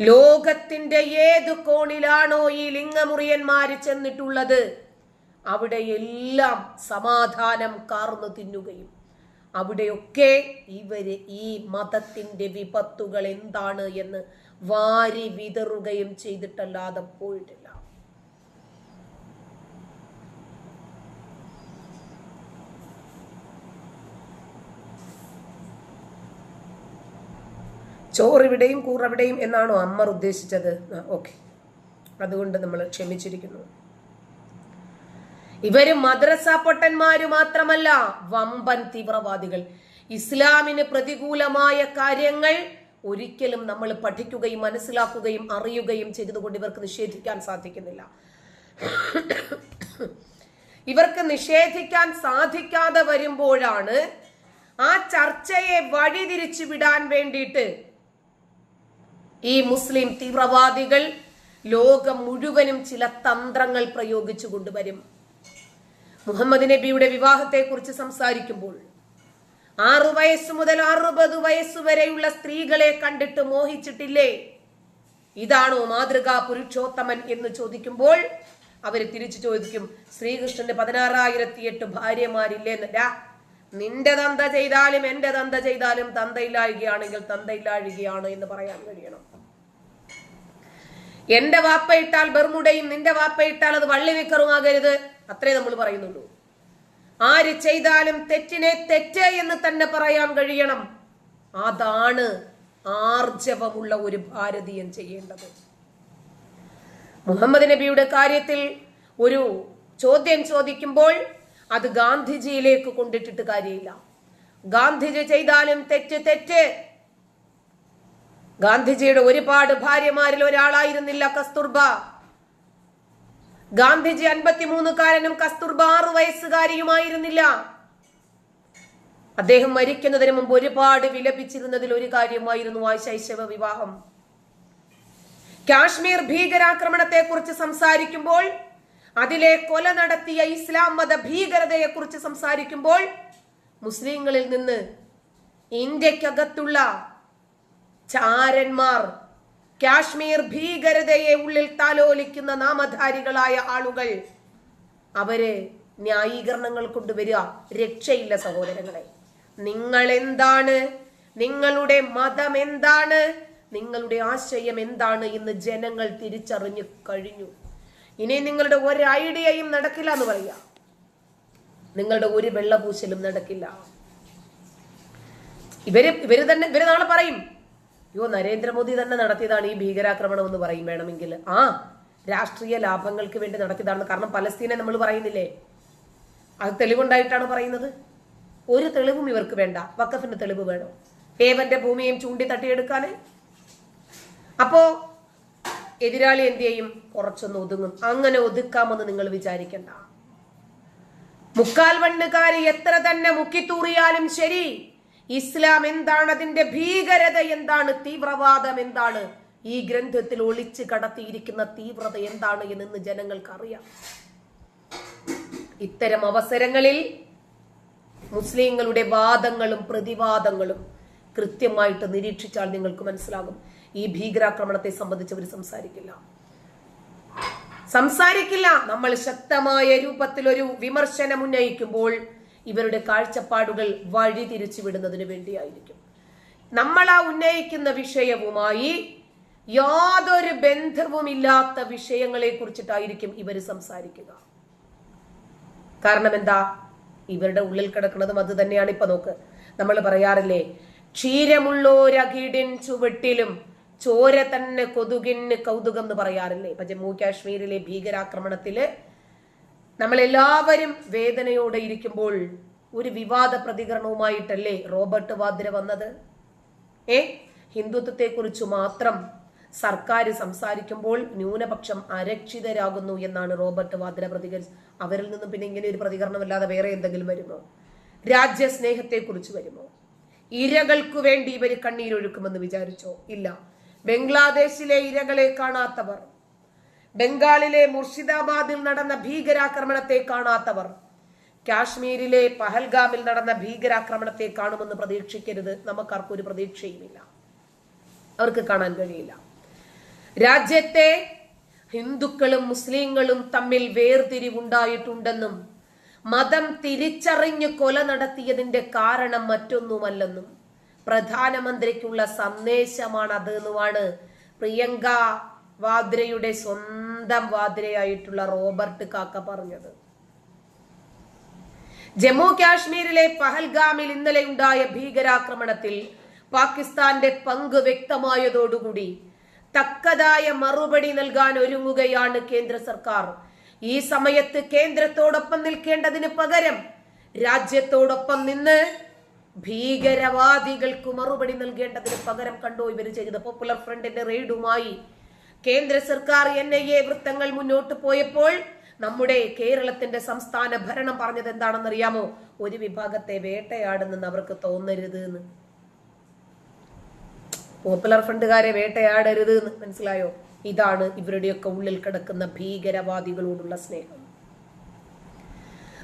ലോകത്തിന്റെ ഏത് കോണിലാണോ ഈ ലിംഗമുറിയന്മാര് ചെന്നിട്ടുള്ളത്? അവിടെ എല്ലാം സമാധാനം കാർന്നു തിന്നുകയും അവിടെയൊക്കെ ഇവർ ഈ മതത്തിന്റെ വിപത്തുകൾ എന്താണ് എന്ന് വാരി വിതറുകയും ചെയ്തിട്ടല്ലാതെ പോയിട്ടില്ല. ചോറിവിടെയും കൂറവിടെയും എന്നാണോ അമ്മർ ഉദ്ദേശിച്ചത്? ഓക്കെ. അതുകൊണ്ട് നമ്മൾ ക്ഷമിച്ചിരിക്കുന്നു. ഇവർ മദ്രസ പൊട്ടന്മാര് മാത്രമല്ല വമ്പൻ തീവ്രവാദികൾ. ഇസ്ലാമിന് പ്രതികൂലമായ കാര്യങ്ങൾ ഒരിക്കലും നമ്മൾ പഠിക്കുകയും മനസ്സിലാക്കുകയും അറിയുകയും ചെയ്തതുകൊണ്ട് ഇവർക്ക് നിഷേധിക്കാൻ സാധിക്കുന്നില്ല. ഇവർക്ക് നിഷേധിക്കാൻ സാധിക്കാതെ വരുമ്പോഴാണ് ആ ചർച്ചയെ വഴിതിരിച്ചു വിടാൻ വേണ്ടിയിട്ട് ഈ മുസ്ലിം തീവ്രവാദികൾ ലോകം മുഴുവനും ചില തന്ത്രങ്ങൾ പ്രയോഗിച്ചു കൊണ്ടുവരും. മുഹമ്മദ് നബിയുടെ വിവാഹത്തെക്കുറിച്ച് സംസാരിക്കുമ്പോൾ ആറു വയസ്സ് മുതൽ അറുപത് വയസ്സ് വരെയുള്ള സ്ത്രീകളെ കണ്ടിട്ട് മോഹിച്ചിട്ടില്ലേ? ഇതാണോ മാതൃകാ പുരുഷോത്തമൻ എന്ന് ചോദിക്കുമ്പോൾ അവർ തിരിച്ചു ചോദിക്കും ശ്രീകൃഷ്ണന്റെ പതിനാറായിരത്തി എട്ട് ഭാര്യമാരില്ലേ എന്നല്ല നിന്റെ തന്ത ചെയ്താലും എന്റെ തന്ത ചെയ്താലും തന്തയില്ലാഴുകയാണെങ്കിൽ തന്തയില്ലാഴുകയാണ് എന്ന് പറയാൻ കഴിയണം. എന്റെ വാപ്പ ഇട്ടാൽ ബെർമുടയും നിന്റെ വാപ്പ ഇട്ടാൽ അത് വള്ളി വിക്കറുമാകരുത് അത്രേ നമ്മൾ പറയുന്നുള്ളൂ. ആര് ചെയ്താലും തെറ്റിനെ തെറ്റ് എന്ന് തന്നെ പറയാൻ കഴിയണം. അതാണ് ആർജവമുള്ള ഒരു ഭാരതീയൻ ചെയ്യേണ്ടത്. മുഹമ്മദ് നബിയുടെ കാര്യത്തിൽ ഒരു ചോദ്യം ചോദിക്കുമ്പോൾ അത് ഗാന്ധിജിയിലേക്ക് കൊണ്ടിട്ടിട്ട് കാര്യമില്ല. ഗാന്ധിജി ചെയ്താലും തെറ്റ് തെറ്റ്. ഗാന്ധിജിയുടെ ഒരുപാട് ഭാര്യമാരിൽ ഒരാളായിരുന്നില്ല കസ്തൂർബ. ഗാന്ധിജി അൻപത്തിമൂന്നുകാരനും കസ്തൂർബ ആറു വയസ്സുകാരിയുമായിരുന്നില്ല. അദ്ദേഹം മരിക്കുന്നതിന് മുമ്പ് ഒരുപാട് വിലപിച്ചിരുന്നതിൽ ഒരു കാര്യമായിരുന്നു ആ ശൈശവ വിവാഹം. കാശ്മീർ ഭീകരാക്രമണത്തെ കുറിച്ച് സംസാരിക്കുമ്പോൾ അതിലെ കൊല നടത്തിയ ഇസ്ലാം മത ഭീകരതയെ കുറിച്ച് സംസാരിക്കുമ്പോൾ മുസ്ലിങ്ങളിൽ നിന്ന് ഇന്ത്യക്കകത്തുള്ള ചാരന്മാർ കാശ്മീർ ഭീകരതയെ ഉള്ളിൽ താലോലിക്കുന്ന നാമധാരികളായ ആളുകൾ അവരെ ന്യായീകരണങ്ങൾ കൊണ്ടുവരിക രക്ഷയില്ല സഹോദരങ്ങളെ. നിങ്ങൾ എന്താണ് നിങ്ങളുടെ മതം എന്താണ് നിങ്ങളുടെ ആശയം എന്താണ് എന്ന് ജനങ്ങൾ തിരിച്ചറിഞ്ഞു കഴിഞ്ഞു. ഇനി നിങ്ങളുടെ ഒരു ഐഡിയയും നടക്കില്ല എന്ന് പറയാ. നിങ്ങളുടെ ഒരു വെള്ളപൂശലും നടക്കില്ല. ഇവർ ഇവർ തന്നെ ഇവർ നാളെ പറയും അയ്യോ നരേന്ദ്രമോദി തന്നെ നടത്തിയതാണ് ഈ ഭീകരാക്രമണം എന്ന് പറയും വേണമെങ്കിൽ. ആ രാഷ്ട്രീയ ലാഭങ്ങൾക്ക് വേണ്ടി നടത്തിയതാണ്. കാരണം പലസ്തീനെ നമ്മൾ പറയുന്നില്ലേ? അത് തെളിവുണ്ടായിട്ടാണ് പറയുന്നത്. ഒരു തെളിവും ഇവർക്ക് വേണ്ട. വക്കഫിന്റെ തെളിവ് വേണം. ഏവന്റെ ഭൂമിയും ചൂണ്ടി തട്ടിയെടുക്കാനേ അപ്പോ എതിരാളി എന്ത് ചെയ്യും? കുറച്ചൊന്ന് ഒതുങ്ങും. അങ്ങനെ ഒതുക്കാമെന്ന് നിങ്ങൾ വിചാരിക്കണ്ട. മുക്കാൽ വണ്ണുകാരി എത്ര തന്നെ മുക്കിത്തൂറിയാലും ശരി. ഇസ്ലാം എന്താണ് അതിന്റെ ഭീകരത? എന്താണ് തീവ്രവാദം? എന്താണ് ഈ ഗ്രന്ഥത്തിൽ ഒളിച്ചു കടത്തിയിരിക്കുന്ന തീവ്രത എന്താണ് എന്ന് ജനങ്ങൾക്ക് അറിയാം ഇത്തരം അവസരങ്ങളിൽ മുസ്ലിങ്ങളുടെ വാദങ്ങളും പ്രതിവാദങ്ങളും കൃത്യമായിട്ട് നിരീക്ഷിച്ചാൽ നിങ്ങൾക്ക് മനസ്സിലാകും. ഈ ഭീകരാക്രമണത്തെ സംബന്ധിച്ച് അവർ സംസാരിക്കില്ല. സംസാരിക്കില്ല. നമ്മൾ ശക്തമായ രൂപത്തിൽ ഒരു വിമർശനം ഉന്നയിക്കുമ്പോൾ ഇവരുടെ കാഴ്ചപ്പാടുകൾ വഴി തിരിച്ചു വിടുന്നതിന് വേണ്ടിയായിരിക്കും. നമ്മൾ ആ ഉന്നയിക്കുന്ന വിഷയവുമായി യാതൊരു ബന്ധവുമില്ലാത്ത വിഷയങ്ങളെ കുറിച്ചിട്ടായിരിക്കും ഇവർ സംസാരിക്കുക. കാരണം എന്താ? ഇവരുടെ ഉള്ളിൽ കിടക്കുന്നതും അത് തന്നെയാണ് ഇപ്പൊ നോക്ക്. നമ്മൾ പറയാറില്ലേ ക്ഷീരമുള്ളോരകിടിൻ ചുവട്ടിലും ചോര തന്നെ കൊതുകിന് കൗതുകം എന്ന് പറയാറില്ലേ? ഇപ്പൊ ജമ്മു കാശ്മീരിലെ ഭീകരാക്രമണത്തിൽ നമ്മളെല്ലാവരും വേദനയോടെ ഇരിക്കുമ്പോൾ ഒരു വിവാദ പ്രതികരണവുമായിട്ടല്ലേ റോബർട്ട് വാദ്ര വന്നത്? ഏ? ഹിന്ദുത്വത്തെക്കുറിച്ച് മാത്രം സർക്കാർ സംസാരിക്കുമ്പോൾ ന്യൂനപക്ഷം അരക്ഷിതരാകുന്നു എന്നാണ് റോബർട്ട് വാദ്ര പ്രതികരിച്ചത് അവരിൽ നിന്നും പിന്നെ ഇങ്ങനെ ഒരു പ്രതികരണമല്ലാതെ വേറെ എന്തെങ്കിലും വരുമോ? രാജ്യസ്നേഹത്തെക്കുറിച്ച് വരുമോ? ഇരകൾക്കു വേണ്ടി ഇവർ കണ്ണീരൊഴുക്കുമെന്ന് വിചാരിച്ചോ? ഇല്ല. ബംഗ്ലാദേശിലെ ഇരകളെ കാണാത്തവർ ബംഗാളിലെ മുർഷിദാബാദിൽ നടന്ന ഭീകരാക്രമണത്തെ കാണാത്തവർ കാശ്മീരിലെ പഹൽഗാമിൽ നടന്ന ഭീകരാക്രമണത്തെ കാണുമെന്ന് പ്രതീക്ഷിക്കരുത്. നമുക്കാർക്കും ഒരു പ്രതീക്ഷയുമില്ല. അവർക്ക് കാണാൻ കഴിയില്ല. രാജ്യത്തെ ഹിന്ദുക്കളും മുസ്ലിങ്ങളും തമ്മിൽ വേർതിരിവുണ്ടായിട്ടുണ്ടെന്നും മതം തിരിച്ചറിഞ്ഞ് കൊല നടത്തിയതിന്റെ കാരണം മറ്റൊന്നുമല്ലെന്നും പ്രധാനമന്ത്രിക്കുള്ള സന്ദേശമാണ് അത് എന്നുമാണ് പ്രിയങ്ക വാദ്രയുടെ സ്വന്തം വാദ്രയായിട്ടുള്ള റോബർട്ട് കാക്ക പറഞ്ഞത്. ജമ്മു കാശ്മീരിലെ പഹൽഗാമിൽ ഇന്നലെ ഉണ്ടായ ഭീകരാക്രമണത്തിൽ പാകിസ്ഥാന്റെ പങ്ക് വ്യക്തമായതോടുകൂടി തക്കതായ മറുപടി നൽകാൻ ഒരുങ്ങുകയാണ് കേന്ദ്ര സർക്കാർ. ഈ സമയത്ത് കേന്ദ്രത്തോടൊപ്പം നിൽക്കേണ്ടതിന് പകരം രാജ്യത്തോടൊപ്പം നിന്ന് ഭീകരവാദികൾക്ക് മറുപടി നൽകേണ്ടതിന് പകരം കണ്ടോ ഇവർ ചെയ്തത്? പോപ്പുലർ ഫ്രണ്ടിന്റെ റെയ്ഡുമായി കേന്ദ്ര സർക്കാർ എൻ ഐ എ വൃത്തങ്ങൾ മുന്നോട്ട് പോയപ്പോൾ നമ്മുടെ കേരളത്തിന്റെ സംസ്ഥാന ഭരണം പറഞ്ഞത് എന്താണെന്ന് അറിയാമോ ഒരു വിഭാഗത്തെ വേട്ടയാടുന്നെന്ന് അവർക്ക് തോന്നരുത് എന്ന് പോപ്പുലർ ഫ്രണ്ടുകാരെ വേട്ടയാടരുത് എന്ന് മനസ്സിലായോ? ഇതാണ് ഇവരുടെയൊക്കെ ഉള്ളിൽ കിടക്കുന്ന ഭീകരവാദികളോടുള്ള സ്നേഹം.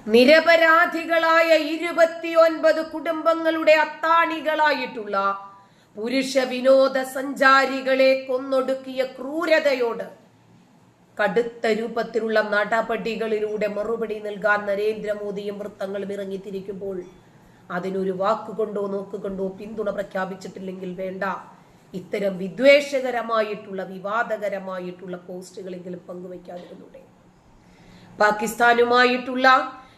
നിരപരാധികളായ ഇരുപത്തിയൊൻപത് കുടുംബങ്ങളുടെ അത്താണികളായിട്ടുള്ള പുരുഷ വിനോദ സഞ്ചാരികളെ കൊന്നൊടുക്കിയ ക്രൂരതയോട് കടുത്ത രൂപത്തിലുള്ള നടപടികളിലൂടെ മറുപടി നൽകാൻ നരേന്ദ്രമോദിയും വൃത്തങ്ങളും ഇറങ്ങിത്തിരിക്കുമ്പോൾ അതിനൊരു വാക്കുകൊണ്ടോ നോക്കുകൊണ്ടോ പിന്തുണ പ്രഖ്യാപിച്ചിട്ടില്ലെങ്കിൽ വേണ്ട. ഇത്തരം വിദ്വേഷകരമായിട്ടുള്ള വിവാദകരമായിട്ടുള്ള പോസ്റ്റുകളെങ്കിലും പങ്കുവയ്ക്കാതിരുന്നൂടെ. പാകിസ്ഥാനുമായിട്ടുള്ള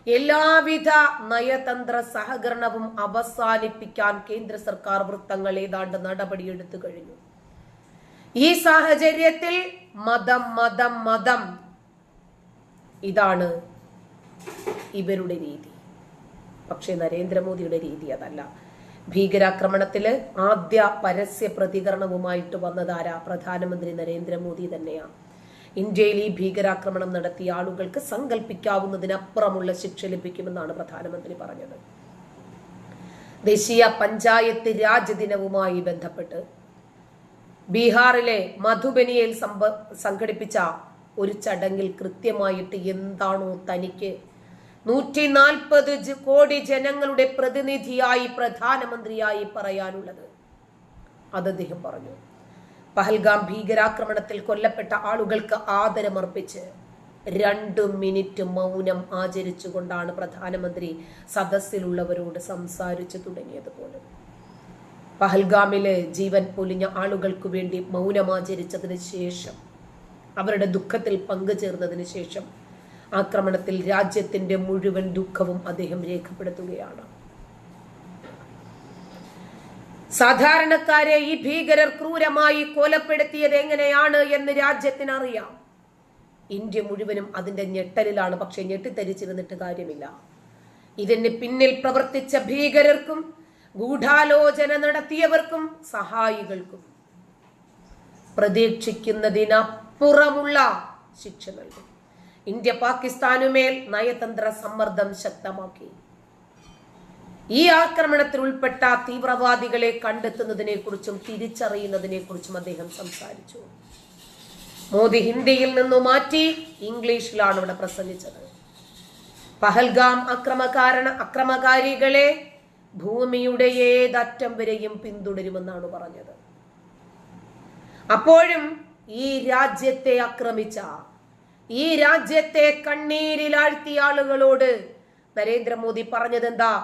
എല്ലാവിധ നയതന്ത്ര സഹകരണവും അവസാനിപ്പിക്കാൻ കേന്ദ്ര സർക്കാർ വൃത്തങ്ങൾ ഏതാണ്ട് നടപടി എടുത്തു കഴിഞ്ഞു. ഈ സാഹചര്യത്തിൽ മതം മതം മതം. ഇതാണ് ഇവരുടെ രീതി. പക്ഷേ നരേന്ദ്രമോദിയുടെ രീതി അതല്ല. ഭീകരാക്രമണത്തിൽ ആദ്യ പരസ്യ പ്രതികരണവുമായിട്ട് വന്നതാരാ പ്രധാനമന്ത്രി നരേന്ദ്രമോദി തന്നെയാണ് ഇന്ത്യയിൽ ഈ ഭീകരാക്രമണം നടത്തിയ ആളുകൾക്ക് സങ്കല്പിക്കാവുന്നതിനപ്പുറമുള്ള ശിക്ഷ ലഭിക്കുമെന്നാണ് പ്രധാനമന്ത്രി പറഞ്ഞത്. ദേശീയ പഞ്ചായത്ത് രാജ് ദിനവുമായി ബന്ധപ്പെട്ട് ബീഹാറിലെ മധുബനിയിൽ സംഘടിപ്പിച്ച ഒരു ചടങ്ങിൽ കൃത്യമായിട്ട് എന്താണോ തനിക്ക് നൂറ്റി നാൽപ്പത് കോടി ജനങ്ങളുടെ പ്രതിനിധിയായി പ്രധാനമന്ത്രിയായി പറയാനുള്ളത്. അത് അദ്ദേഹം പറഞ്ഞു. പഹൽഗാം ഭീകരാക്രമണത്തിൽ കൊല്ലപ്പെട്ട ആളുകൾക്ക് ആദരമർപ്പിച്ച് രണ്ട് മിനിറ്റ് മൗനം ആചരിച്ചുകൊണ്ടാണ് പ്രധാനമന്ത്രി സദസ്സിലുള്ളവരോട് സംസാരിച്ചു തുടങ്ങിയത് പോലും പഹൽഗാമിൽ ജീവൻ പൊലിഞ്ഞ ആളുകൾക്ക് വേണ്ടി മൗനമാചരിച്ചതിന് ശേഷം അവരുടെ ദുഃഖത്തിൽ പങ്കുചേർന്നതിന് ശേഷം ആക്രമണത്തിൽ രാജ്യത്തിന്റെ മുഴുവൻ ദുഃഖവും അദ്ദേഹം രേഖപ്പെടുത്തുകയാണ്. സാധാരണക്കാരെ ഈ ഭീകരർ ക്രൂരമായി കൊലപ്പെടുത്തിയത് എങ്ങനെയാണ് എന്ന് രാജ്യത്തിന് അറിയാം ഇന്ത്യ മുഴുവനും അതിന്റെ ഞെട്ടലിലാണ് പക്ഷെ ഞെട്ടിത്തരിച്ചിരുന്നിട്ട് കാര്യമില്ല. ഇതിന് പിന്നിൽ പ്രവർത്തിച്ച ഭീകരർക്കും ഗൂഢാലോചന നടത്തിയവർക്കും സഹായികൾക്കും പ്രതീക്ഷിക്കുന്നതിനപ്പുറമുള്ള ശിക്ഷ നൽകും. ഇന്ത്യ പാകിസ്ഥാനുമേൽ നയതന്ത്ര സമ്മർദ്ദം ശക്തമാക്കി. ഈ ആക്രമണത്തിൽ ഉൾപ്പെട്ട തീവ്രവാദികളെ കണ്ടെത്തുന്നതിനെ കുറിച്ചും തിരിച്ചറിയുന്നതിനെ കുറിച്ചും അദ്ദേഹം സംസാരിച്ചു. മോദി ഹിന്ദിയിൽ നിന്നു മാറ്റി ഇംഗ്ലീഷിലാണ് ഇവിടെ പ്രസംഗിച്ചത്. പഹൽഗാം അക്രമകാരണ അക്രമകാരികളെ ഭൂമിയുടെ ഏതറ്റം വരെയും പിന്തുടരുമെന്നാണ് പറഞ്ഞത്. അപ്പോഴും ഈ രാജ്യത്തെ ആക്രമിച്ച ഈ രാജ്യത്തെ കണ്ണീരിലാഴ്ത്തിയ ആളുകളോട് നരേന്ദ്രമോദി പറഞ്ഞത് എന്താ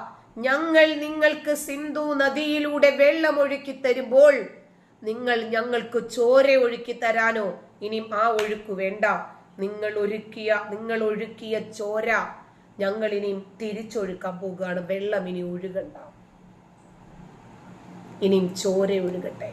ഞങ്ങൾ നിങ്ങൾക്ക് സിന്ധു നദിയിലൂടെ വെള്ളമൊഴുക്കി തരുമ്പോൾ നിങ്ങൾ ഞങ്ങൾക്ക് ചോര ഒഴുക്കി തരാനോ? ഇനി ആ ഒഴുക്ക് വേണ്ട. നിങ്ങൾ ഒരുക്കിയ നിങ്ങൾ ഒഴുക്കിയ ചോര ഞങ്ങൾ ഇനിയും തിരിച്ചൊഴുക്കാൻ പോകുകയാണ് വെള്ളം ഇനി ഒഴുകണ്ട. ഇനിയും ചോര ഒഴുകട്ടെ.